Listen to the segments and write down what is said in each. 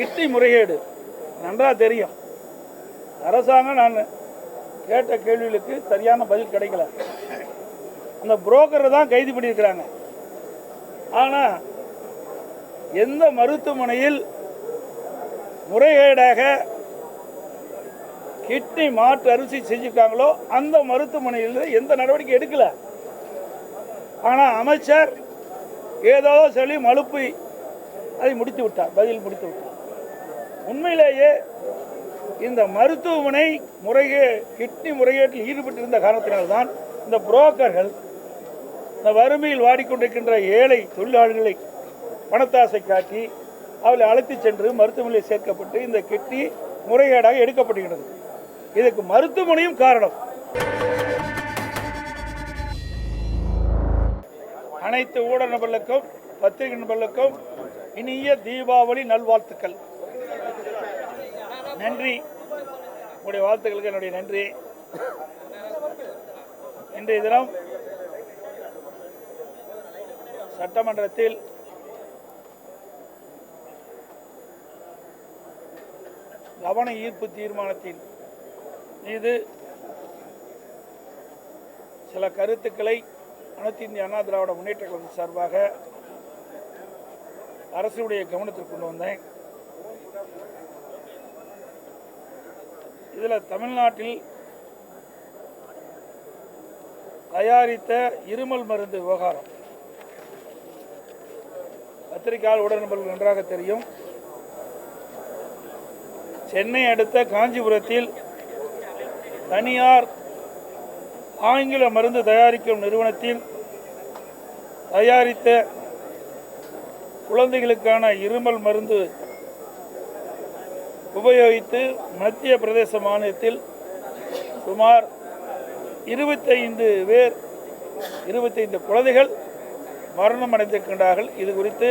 கிட்டி முறைகேடு நன்றாக தெரியும். அரசாங்கம் நான் கேட்ட கேள்விகளுக்கு சரியான பதில் கிடைக்கல. அந்த புரோக்கரை தான் கைது பண்ணியிருக்கிறாங்க. ஆனால் எந்த மருத்துவமனையில் முறைகேடாக கிட்னி மாற்று அரிசி செஞ்சுருக்காங்களோ அந்த மருத்துவமனையில் எந்த நடவடிக்கை எடுக்கல. ஆனால் அமைச்சர் ஏதோ சொல்லி மலுப்பி அதை முடித்து விட்டார். பதில் முடித்து விட்டார். உண்மையிலேயே இந்த மருத்துவமனை முறைகே கிட்னி முறைகேட்டில் ஈடுபட்டிருந்த காரணத்தினால்தான் இந்த புரோக்கர்கள் இந்த வறுமையில் வாடிக்கொண்டிருக்கின்ற ஏழை தொழிலாளர்களை பணத்தாசை காட்டி அவளை அழைத்துச் சென்று மருத்துவமனையில் சேர்க்கப்பட்டு இந்த கிட்னி முறைகேடாக எடுக்கப்படுகிறது இதுக்கு மருத்துவமனையும் காரணம். அனைத்து ஊடக நபர்களுக்கும் பத்திரிகை நபர்களுக்கும் இனிய தீபாவளி நல்வாழ்த்துக்கள். நன்றி. உங்களுடைய வாழ்த்துக்களுக்கு என்னுடைய நன்றி. இன்றைய தினம் சட்டமன்றத்தில் கவன ஈர்ப்பு தீர்மானத்தின் மீது சில கருத்துக்களை அனைத்து இந்திய அண்ணா திராவிட முன்னேற்ற கழகம் சார்பாக அரசுடைய கவனத்திற்கு கொண்டு வந்தேன். இதில் தமிழ்நாட்டில் தயாரித்த இருமல் மருந்து விவகாரம். பத்திரிகையால் உடனபர்கள் நன்றாக தெரியும். சென்னை அடுத்த காஞ்சிபுரத்தில் தனியார் ஆங்கில மருந்து தயாரிக்கும் நிறுவனத்தில் தயாரித்த குழந்தைகளுக்கான இருமல் மருந்து உபயோகித்து மத்திய பிரதேச மாநிலத்தில் சுமார் இருபத்தைந்து பேர் இருபத்தைந்து குழந்தைகள் மரணம் அடைந்திருக்கின்றார்கள். இது குறித்து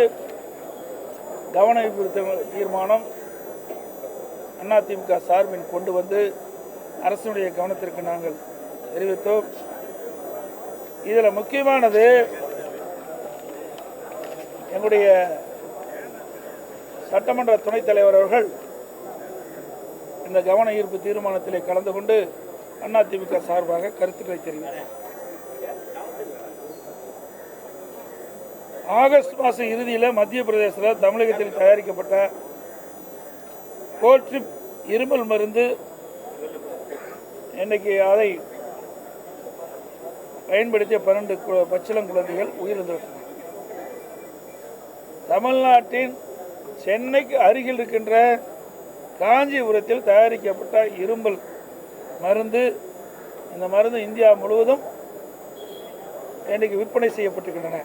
கவன ஈர்ப்பு தீர்மானம் அதிமுக சார்பில் கொண்டு வந்து அரசினுடைய கவனத்திற்கு நாங்கள் தெரிவித்தோம். இதில் முக்கியமானது எங்களுடைய சட்டமன்ற துணைத் தலைவர் அவர்கள் இந்த கவன ஈர்ப்பு தீர்மானத்திலே கலந்து கொண்டு அதிமுக சார்பாக கருத்துக்களை தெரிவித்தார் ஆகஸ்ட் மாதம் இறுதியில் மத்திய பிரதேசத்தில் தமிழகத்தில் தயாரிக்கப்பட்ட கோல்ட்ரிப் இருமல் மருந்து இன்னைக்கு அதை பயன்படுத்திய பன்னெண்டு பச்சிளம் குழந்தைகள் உயிரிழந்திருக்கின்றன தமிழ்நாட்டின் சென்னைக்கு அருகில் இருக்கின்ற காஞ்சிபுரத்தில் தயாரிக்கப்பட்ட இரும்பல் மருந்து இந்த மருந்து இந்தியா முழுவதும் இன்றைக்கு விற்பனை செய்யப்பட்டிருக்கின்றன.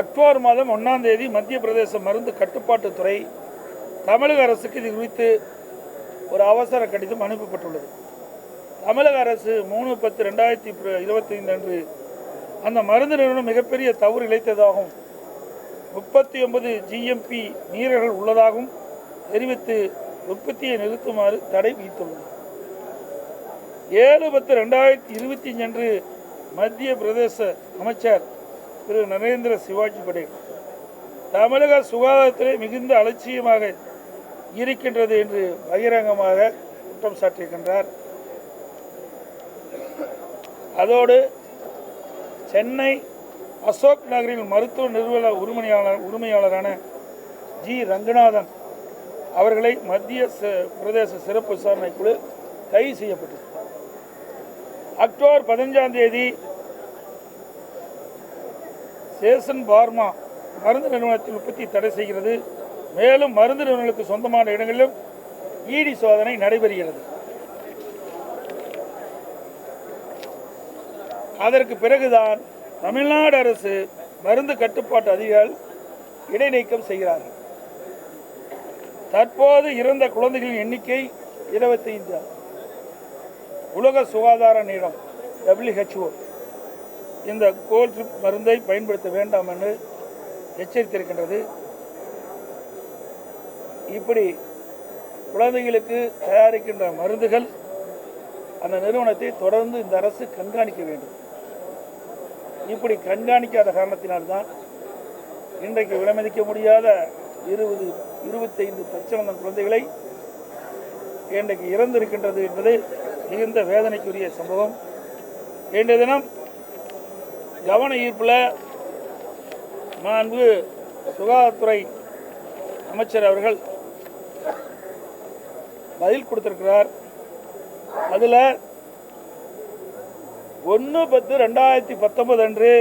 அக்டோபர் மாதம் ஒன்றாம் தேதி மத்திய பிரதேச மருந்து கட்டுப்பாட்டுத்துறை தமிழக அரசுக்கு இது குறித்து ஒரு அவசர கடிதம் அனுப்பப்பட்டுள்ளது. தமிழக அரசு மூணு பத்து ரெண்டாயிரத்தி இருபத்தி ஐந்து அன்று அந்த மருந்து நிறுவனம் மிகப்பெரிய தவறு இழைத்ததாகவும் முப்பத்தி ஒன்பது ஜிஎம்பி மீறல்கள் உள்ளதாகவும் தெரிவித்து உற்பத்தியை நிறுத்துமாறு தடை விதித்துள்ளது. ஏழு பத்து ரெண்டாயிரத்தி இருபத்தி அஞ்சு அன்று மத்திய பிரதேச அமைச்சர் திரு நரேந்திர சிவாஜி படேல் தமிழக சுகாதாரத்திலே மிகுந்த அலட்சியமாக இருக்கின்றது என்று பகிரங்கமாக குற்றம் சாட்டியிருக்கின்றார். அதோடு சென்னை அசோக் நகரில் மருத்துவ நிறுவன உரிமையாளர் உரிமையாளரான ஜி ரங்கநாதன் அவர்களை மத்திய ச- பிரதேச சிறப்பு விசாரணை குழு கைது செய்யப்பட்டது. அக்டோபர் பதினஞ்சாம் தேதி சேசன் பார்மா மருந்து நிறுவனத்தில் உற்பத்தி தடை செய்கிறது. மேலும் மருந்து நிறுவனங்களுக்கு சொந்தமான இடங்களிலும் ஈடி சோதனை நடைபெறுகிறது. அதற்கு பிறகுதான் தமிழ்நாடு அரசு மருந்து கட்டுப்பாட்டு அதிகாரிகள் இடைநீக்கம் செய்கிறார்கள். தற்போது இறந்த குழந்தைகளின் எண்ணிக்கை இருபத்தைந்து. உலக சுகாதார நிலம் டபிள்யூஹெச்ஓ இந்த கோல்ட்ரிப் மருந்தை பயன்படுத்த வேண்டாம் என்று எச்சரித்திருக்கின்றது. இப்படி குழந்தைகளுக்கு தயாரிக்கின்ற மருந்துகள் அந்த நிறுவனத்தை தொடர்ந்து இந்த அரசு கண்காணிக்க வேண்டும். இப்படி கண்காணிக்காத காரணத்தினால்தான் இன்றைக்கு விலைமதிக்க முடியாத இருபது இருபத்தைந்து பச்சளந்த குழந்தைகளை இன்றைக்கு இறந்திருக்கின்றது என்பது மிகுந்த வேதனைக்குரிய சம்பவம். இன்றைய தினம் கவன ஈர்ப்பில் மாண்பு சுகாதாரத்துறை அமைச்சர் அவர்கள் பதில் கொடுத்திருக்கிறார். அதில் ஒன்று பத்து ரெண்டாயிரத்தி பத்தொன்பது அன்று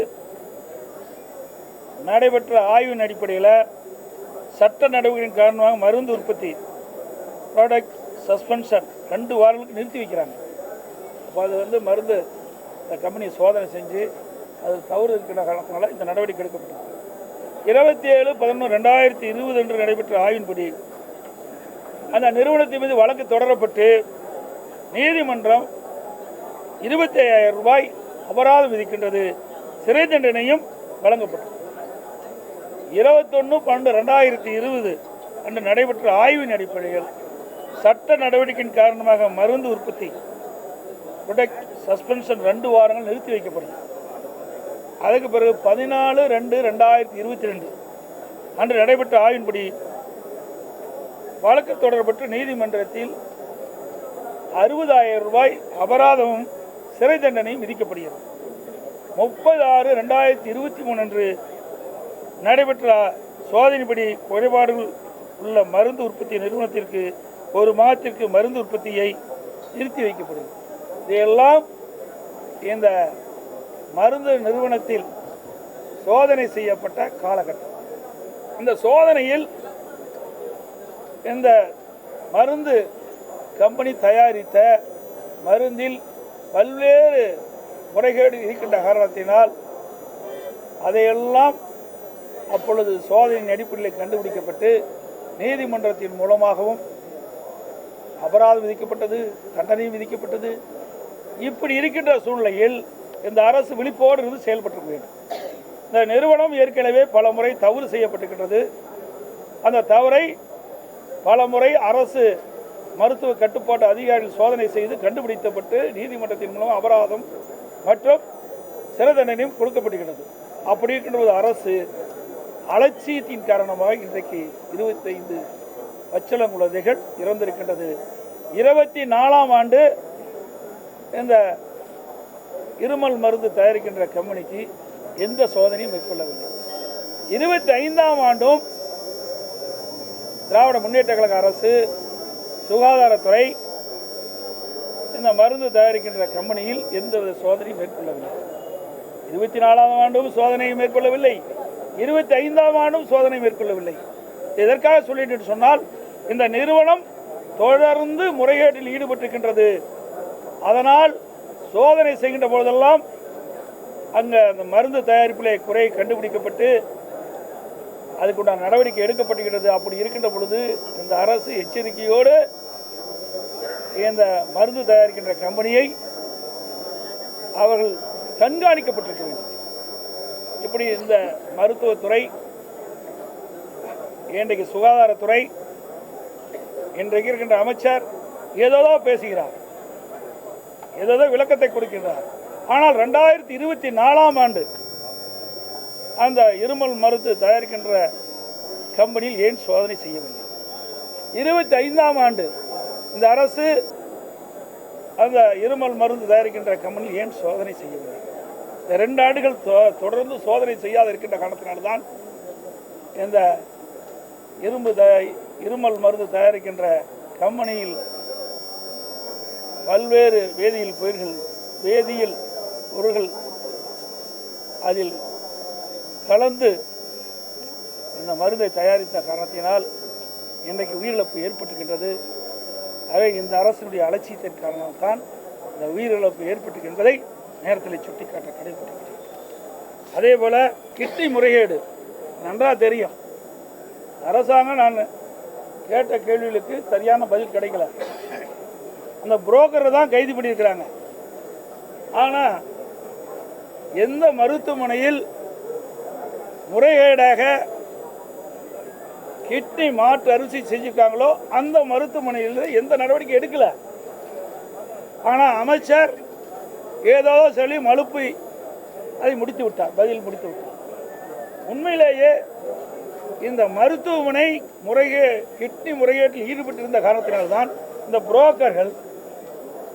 நடைபெற்ற ஆய்வின் அடிப்படையில் சட்ட நடவடிக்கையின் காரணமாக மருந்து உற்பத்தி ப்ராடக்ட் சஸ்பென்ஷன் ரெண்டு வாரங்களுக்கு நிறுத்தி வைக்கிறாங்க. அப்போ அது வந்து மருந்து இந்த கம்பெனி சோதனை செஞ்சு அது தவறு இருக்கிற காரணத்தினால இந்த நடவடிக்கை எடுக்கப்பட்டது. இருபத்தி ஏழு பதினொன்று ரெண்டாயிரத்தி இருபது அன்று நடைபெற்ற ஆய்வின்படி அந்த நிறுவனத்தின் மீது வழக்கு தொடரப்பட்டு நீதிமன்றம் இருபத்தி ஐயாயிரம் ரூபாய் அபராதம் விதிக்கின்றது. சிறை தண்டனையும் வழங்கப்பட்டது. இருபத்தொன்று பன்னெண்டு ரெண்டாயிரத்தி இருபது அன்று நடைபெற்ற ஆய்வின் அடிப்படையில் சட்ட நடவடிக்கையின் காரணமாக மருந்து உற்பத்தி ப்ரொடக்ட் சஸ்பென்ஷன் ரெண்டு வாரங்கள் நிறுத்தி வைக்கப்படும் அதுக்கு பிறகு பதினாலு ரெண்டு ரெண்டாயிரத்தி இருபத்தி ரெண்டு அன்று நடைபெற்ற ஆய்வின்படி வழக்கு தொடரப்பட்டு நீதிமன்றத்தில் அறுபதாயிரம் ரூபாய் அபராதமும் சிறை தண்டனையும் விதிக்கப்படுகிறது. முப்பது ஆறு ரெண்டாயிரத்தி இருபத்தி மூணு அன்று நடைபெற்ற சோதனைப்படி குறைபாடுகள் உள்ள மருந்து உற்பத்தி நிறுவனத்திற்கு ஒரு மாதத்திற்கு மருந்து உற்பத்தியை நிறுத்தி வைக்கப்படும் இதையெல்லாம் இந்த மருந்து நிறுவனத்தில் சோதனை செய்யப்பட்ட காலகட்டம். இந்த சோதனையில் இந்த மருந்து கம்பெனி தயாரித்த மருந்தில் பல்வேறு முறைகேடு இருக்கின்ற காரணத்தினால் அதையெல்லாம் அப்பொழுது சோதனையின் அடிப்படையில் கண்டுபிடிக்கப்பட்டு நீதிமன்றத்தின் மூலமாகவும் அபராதம் விதிக்கப்பட்டது தண்டனையும் விதிக்கப்பட்டது. இப்படி இருக்கின்ற சூழ்நிலையில் இந்த அரசு விழிப்போடு இருந்து செயல்பட்டு வேண்டும் இந்த நிறுவனம் ஏற்கனவே பல முறை தவறு செய்யப்பட்டிருக்கின்றது. அந்த தவறை பல முறை அரசு மருத்துவ கட்டுப்பாட்டு அதிகாரிகள் சோதனை செய்து கண்டுபிடிக்கப்பட்டு நீதிமன்றத்தின் மூலம் அபராதம் மற்றும் சிறை தண்டனையும் கொடுக்கப்பட்டிருக்கிறது அப்படி இருக்கின்ற ஒரு அரசு அலட்சியத்தின் காரணமாக இன்றைக்கு இருபத்தைந்து பச்சளம் குழந்தைகள் இறந்திருக்கின்றது. இருபத்தி நாலாம் ஆண்டு இந்த இருமல் மருந்து தயாரிக்கின்ற கம்பெனிக்கு எந்த சோதனையும் மேற்கொள்ளவில்லை. இருபத்தி ஐந்தாம் ஆண்டும் திராவிட முன்னேற்ற கழக அரசு சுகாதாரத்துறை இந்த மருந்து தயாரிக்கின்ற கம்பெனியில் எந்தவித சோதனையும் மேற்கொள்ளவில்லை. இருபத்தி நாலாம் ஆண்டும் சோதனையை மேற்கொள்ளவில்லை. இருபத்தி ஐந்தாம் ஆண்டும் சோதனை மேற்கொள்ளவில்லை. எதற்காக சொல்லிட்டு சொன்னால் இந்த நிறுவனம் தொடர்ந்து முறைகேட்டில் ஈடுபட்டிருக்கின்றது. அதனால் சோதனை செய்கின்ற பொழுதெல்லாம் அங்கே அந்த மருந்து தயாரிப்பிலே குறை கண்டுபிடிக்கப்பட்டு அதுக்குண்டான நடவடிக்கை எடுக்கப்படுகிறது அப்படி இருக்கின்ற பொழுது இந்த அரசு எச்சரிக்கையோடு இந்த மருந்து தயாரிக்கின்ற கம்பெனியை அவர்கள் கண்காணிக்கப்பட்டிருக்க வேண்டும். இப்படி இந்த மருத்துவத்துறை இன்றைக்கு சுகாதாரத்துறை இன்றைக்கு இருக்கின்ற அமைச்சர் ஏதோதோ பேசுகிறார். ஏதோதோ விளக்கத்தை கொடுக்கின்றார். ஆனால் ரெண்டாயிரத்தி இருபத்தி நாலாம் ஆண்டு அந்த இருமல் மருந்து தயாரிக்கின்ற கம்பெனியில் ஏன் சோதனை செய்யவில்லை? இருபத்தி ஐந்தாம் ஆண்டு இந்த அரசு அந்த இருமல் மருந்து தயாரிக்கின்ற கம்பெனியில் ஏன் சோதனை செய்யவில்லை? இந்த ரெண்டு ஆண்டுகள் தொ- தொடர்ந்து சோதனை செய்யாத இருக்கின்ற காரணத்தினால்தான் இந்த இரும்பு த இருமல் மருந்து தயாரிக்கின்ற கம்பெனியில் பல்வேறு வேதியியல் பொருள்கள் வேதியியல் பொருள்கள் அதில் கலந்து இந்த மருந்தை தயாரித்த காரணத்தினால் இன்றைக்கு உயிரிழப்பு ஏற்பட்டுகின்றது ஆகவே இந்த அரசினுடைய அலட்சியத்தின் காரணம்தான் இந்த உயிரிழப்பு ஏற்பட்டுகின்றதை நேரத்தில் சுட்டிக்காட்ட கடைபிடிக்கிறேன். அதே போல் கிட்னி முறைகேடு நன்றாக தெரியும். அரசாங்கம் நான் கேட்ட கேள்விகளுக்கு சரியான பதில் கிடைக்கல. அந்த புரோக்கரை தான் கைது பண்ணியிருக்கிறாங்க. ஆனால் எந்த மருத்துவமனையில் முறைகேடாக கிட்னி மாற்று அரிசி செஞ்சுருக்காங்களோ அந்த மருத்துவமனையில் எந்த நடவடிக்கை எடுக்கலை. ஆனால் அமைச்சர் ஏதோ சொல்லி மலுப்பி அதை முடித்து விட்டார் பதில் முடித்து விட்டார். உண்மையிலேயே இந்த மருத்துவமனை முறைகே கிட்னி முறைகேட்டில் ஈடுபட்டிருந்த காரணத்தினால்தான் இந்த புரோக்கர்கள்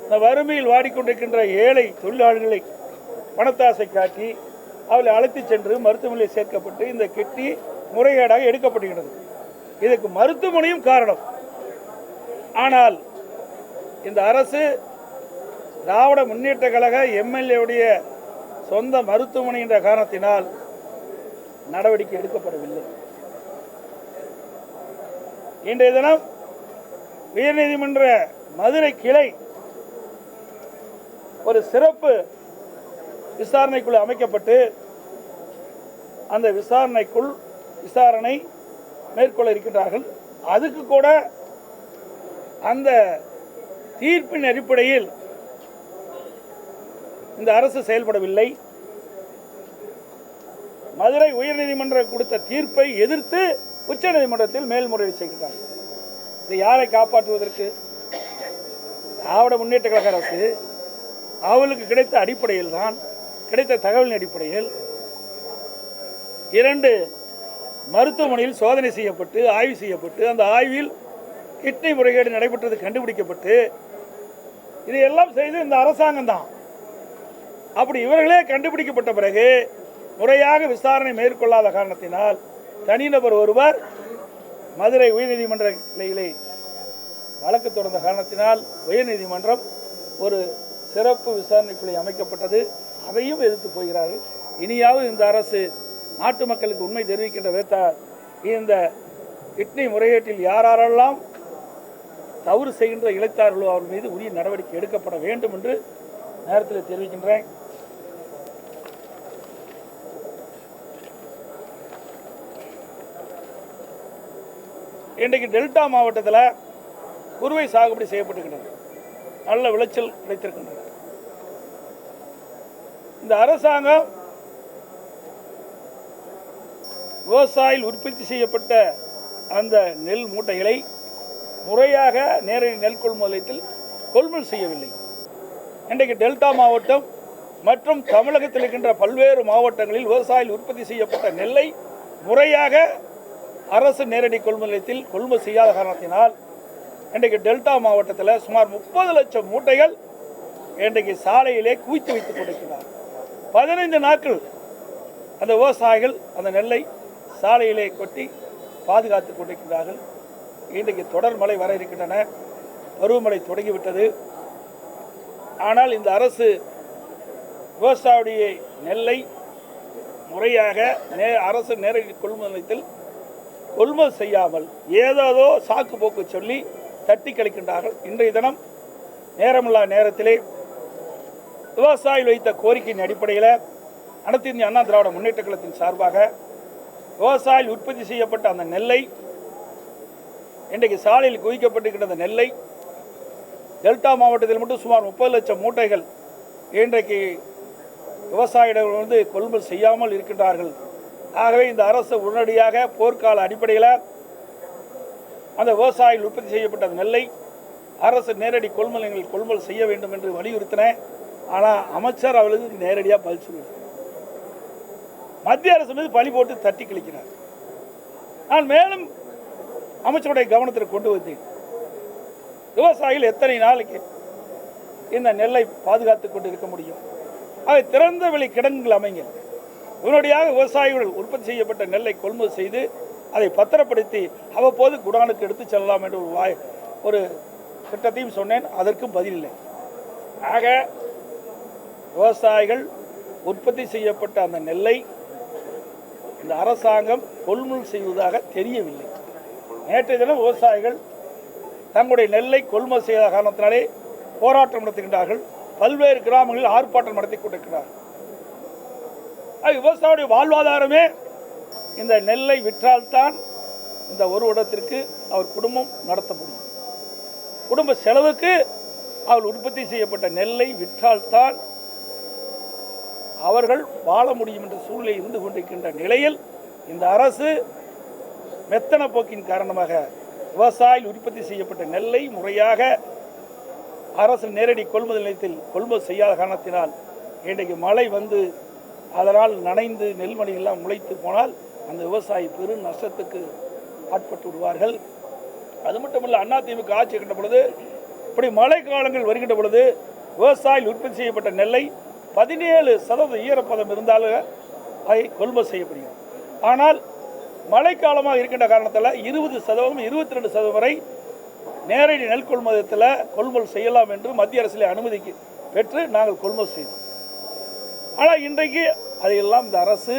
இந்த வறுமையில் வாடிக்கொண்டிருக்கின்ற ஏழை தொழிலாளர்களை பணத்தாசை காட்டி அவளை அழைத்துச் சென்று மருத்துவமனையில் சேர்க்கப்பட்டு இந்த கிட்னி முறைகேடாக எடுக்கப்படுகிறது. இதுக்கு மருத்துவமனையும் காரணம். ஆனால் இந்த அரசு திராவிட முன்னேற்ற கழக எம்எல்ஏவுடைய சொந்த மருத்துவமனை என்ற காரணத்தினால் நடவடிக்கை எடுக்கப்படவில்லை. இன்றைய தினம் உயர்நீதிமன்ற மதுரை கிளை ஒரு சிறப்பு விசாரணைக்குழு அமைக்கப்பட்டு அந்த விசாரணைக்குள் விசாரணை மேற்கொள்ள இருக்கின்றார்கள். அதுக்கு கூட அந்த தீர்ப்பின் அடிப்படையில் இந்த அரசு செயல்படவில்லை. மதுரை உயர்நீதிமன்றம் கொடுத்த தீர்ப்பை எதிர்த்து உச்சநீதிமன்றத்தில் மேல்முறையீடு செய்கிறாங்க இது யாரை காப்பாற்றுவதற்கு? திராவிட முன்னேற்ற கழக அரசு அவளுக்கு கிடைத்த அடிப்படையில் தான் கிடைத்த தகவலின் அடிப்படையில் இரண்டு மருத்துவமனையில் சோதனை செய்யப்பட்டு ஆய்வு செய்யப்பட்டு அந்த ஆய்வில் கிட்னி முறைகேடு நடைபெற்றது கண்டுபிடிக்கப்பட்டு இதையெல்லாம் செய்து இந்த அரசாங்கம் தான் அப்படி இவர்களே கண்டுபிடிக்கப்பட்ட பிறகு முறையாக விசாரணை மேற்கொள்ளாத காரணத்தினால் தனிநபர் ஒருவர் மதுரை உயர்நீதிமன்ற கிளையிலே வழக்கு தொடர்ந்த காரணத்தினால் உயர்நீதிமன்றம் ஒரு சிறப்பு விசாரணைக்குழு அமைக்கப்பட்டது. அதையும் எதிர்த்து போகிறார்கள். இனியாவது இந்த அரசு நாட்டு மக்களுக்கு உண்மை தெரிவிக்கின்ற விதத்தால் இந்த கிட்னி முறையீட்டில் யாரெல்லாம் தவறு செய்கின்ற இழைத்தார்களோ அவர் மீது உரிய நடவடிக்கை எடுக்கப்பட வேண்டும் என்று நேரத்தில் தெரிவிக்கின்றேன். இன்றைக்கு டெல்டா மாவட்டத்தில் குறுவை சாகுபடி செய்யப்பட்டுகின்றது நல்ல விளைச்சல் கிடைத்திருக்கின்றது. இந்த அரசாங்கம் விவசாயிகள் உற்பத்தி செய்யப்பட்ட அந்த நெல் மூட்டைகளை முறையாக நேரடி நெல் கொள்முதல் நிலையத்தில் கொள்முதல் செய்யவில்லை. இன்றைக்கு டெல்டா மாவட்டம் மற்றும் தமிழகத்தில் இருக்கின்ற பல்வேறு மாவட்டங்களில் விவசாயிகள் உற்பத்தி செய்யப்பட்ட நெல்லை முறையாக அரசு நேரடி கொள்முதல் நிலையத்தில் கொள்முதல் செய்யாத காரணத்தினால் இன்றைக்கு டெல்டா மாவட்டத்தில் சுமார் முப்பது லட்சம் மூட்டைகள் இன்றைக்கு சாலையிலே குவித்து வைத்துக் கொண்டிருக்கிறார் பதினைந்து நாட்கள் அந்த விவசாயிகள் அந்த நெல்லை சாலையிலே கொட்டி பாதுகாத்து கொண்டிருக்கிறார்கள். இன்றைக்கு தொடர் மழை வர இருக்கின்றன. பருவமழை தொடங்கிவிட்டது. ஆனால் இந்த அரசு விவசாயியுடைய நெல்லை முறையாக நே அரசு நேரடி கொள்முதல் நிலையத்தில் கொள்முதல் செய்யாமல் ஏதேதோ சாக்கு போக்கு சொல்லி தட்டி கழிக்கின்றார்கள். இன்றைய தினம் நேரமில்லா நேரத்திலே விவசாயிகள் வைத்த கோரிக்கையின் அடிப்படையில் அனைத்து இந்திய அண்ணா திராவிட முன்னேற்ற கழகத்தின் சார்பாக விவசாயிகள் உற்பத்தி செய்யப்பட்ட அந்த நெல்லை இன்றைக்கு சாலையில் குவிக்கப்பட்டிருக்கிற அந்த நெல்லை டெல்டா மாவட்டத்தில் மட்டும் சுமார் முப்பது லட்சம் மூட்டைகள் இன்றைக்கு விவசாயிகள் வந்து கொள்முதல் செய்யாமல் இருக்கின்றார்கள். ஆகவே இந்த அரசு உடனடியாக போர்க்கால அடிப்படையில் அந்த விவசாயிகள் உற்பத்தி செய்யப்பட்ட நெல்லை அரசு நேரடி கொள்முதல் கொள்முதல் செய்ய வேண்டும் என்று வலியுறுத்தினேன் ஆனால் அமைச்சர் அவளுக்கு நேரடியாக பதில் சொல்லுவார் மத்திய அரசு மீது பழி போட்டு தட்டி கழிக்கிறார். நான் மேலும் அமைச்சருடைய கவனத்தில் கொண்டு வந்தேன். விவசாயிகள் எத்தனை நாளைக்கு இந்த நெல்லை பாதுகாத்து கொண்டு இருக்க முடியும்? அவை திறந்த வெளி கிடங்குகள் அமைங்க உடனடியாக விவசாயிகள் உற்பத்தி செய்யப்பட்ட நெல்லை கொள்முதல் செய்து அதை பத்திரப்படுத்தி அவ்வப்போது குடானுக்கு எடுத்து செல்லலாம் என்ற ஒரு வாய் ஒரு திட்டத்தையும் சொன்னேன். அதற்கும் பதில் இல்லை. ஆக விவசாயிகள் உற்பத்தி செய்யப்பட்ட அந்த நெல்லை இந்த அரசாங்கம் கொள்முதல் செய்வதாக தெரியவில்லை. நேற்றைய தினம் விவசாயிகள் தங்களுடைய நெல்லை கொள்முதல் செய்த காரணத்தினாலே போராட்டம் நடத்துகின்றார்கள். பல்வேறு கிராமங்களில் ஆர்ப்பாட்டம் நடத்தி கொண்டிருக்கிறார்கள். விவசாயியுடைய வாழ்வாதாரமே இந்த நெல்லை விற்றால்தான் இந்த ஒரு இடத்திற்கு அவர் குடும்பம் நடத்த முடியும். குடும்ப செலவுக்கு அவர் உற்பத்தி செய்யப்பட்ட நெல்லை விற்றால்தான் அவர்கள் வாழ முடியும் என்ற சூழ்நிலை இருந்து கொண்டிருக்கின்ற நிலையில் இந்த அரசு மெத்தன போக்கின் காரணமாக விவசாயிகள் உற்பத்தி செய்யப்பட்ட நெல்லை முறையாக அரசு நேரடி கொள்முதல் நிலையத்தில் கொள்முதல் செய்யாத காரணத்தினால் இன்றைக்கு மழை வந்து அதனால் நனைந்து நெல்மணி எல்லாம் முளைத்து போனால் அந்த விவசாயி பெரும் நஷ்டத்துக்கு ஆட்பட்டு விடுவார்கள். அது மட்டுமல்ல அதிமுக ஆட்சி இருக்கின்ற பொழுது இப்படி மழை காலங்கள் வருகின்ற பொழுது விவசாயிகள் உற்பத்தி செய்யப்பட்ட நெல்லை பதினேழு சதவீத ஈரப்பதம் இருந்தாலும் அதை கொள்முதல் செய்யப்படுகிறது ஆனால் மழைக்காலமாக இருக்கின்ற காரணத்தில் இருபது சதவீதம் இருபத்தி ரெண்டு சதவீதம் வரை நேரடி நெல் கொள்முதத்தில் கொள்முதல் செய்யலாம் என்று மத்திய அரசில் அனுமதிக்கு பெற்று நாங்கள் கொள்முதல் செய்தோம். ஆனால் இன்றைக்கு அதையெல்லாம் இந்த அரசு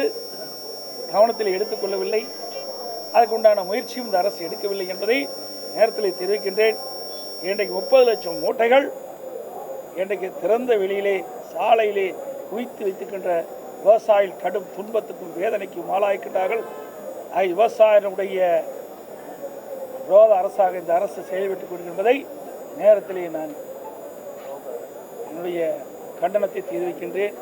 கவனத்தில் எடுத்துக்கொள்ளவில்லை. அதற்குண்டான முயற்சியும் இந்த அரசு எடுக்கவில்லை என்பதை நேரத்தில் தெரிவிக்கின்றேன். இன்றைக்கு முப்பது லட்சம் மூட்டைகள் இன்றைக்கு திறந்த வெளியிலே சாலையிலே குவித்து வைத்துக்கின்ற விவசாயிகள் கடும் துன்பத்துக்கும் வேதனைக்கும் ஆளாகிக்கின்றார்கள். அது விவசாயினுடைய விரோத அரசாக இந்த அரசு செயல்பட்டுக் கொண்டிருப்பதை நேரத்திலே நான் என்னுடைய கண்டனத்தை தெரிவிக்கின்றேன்.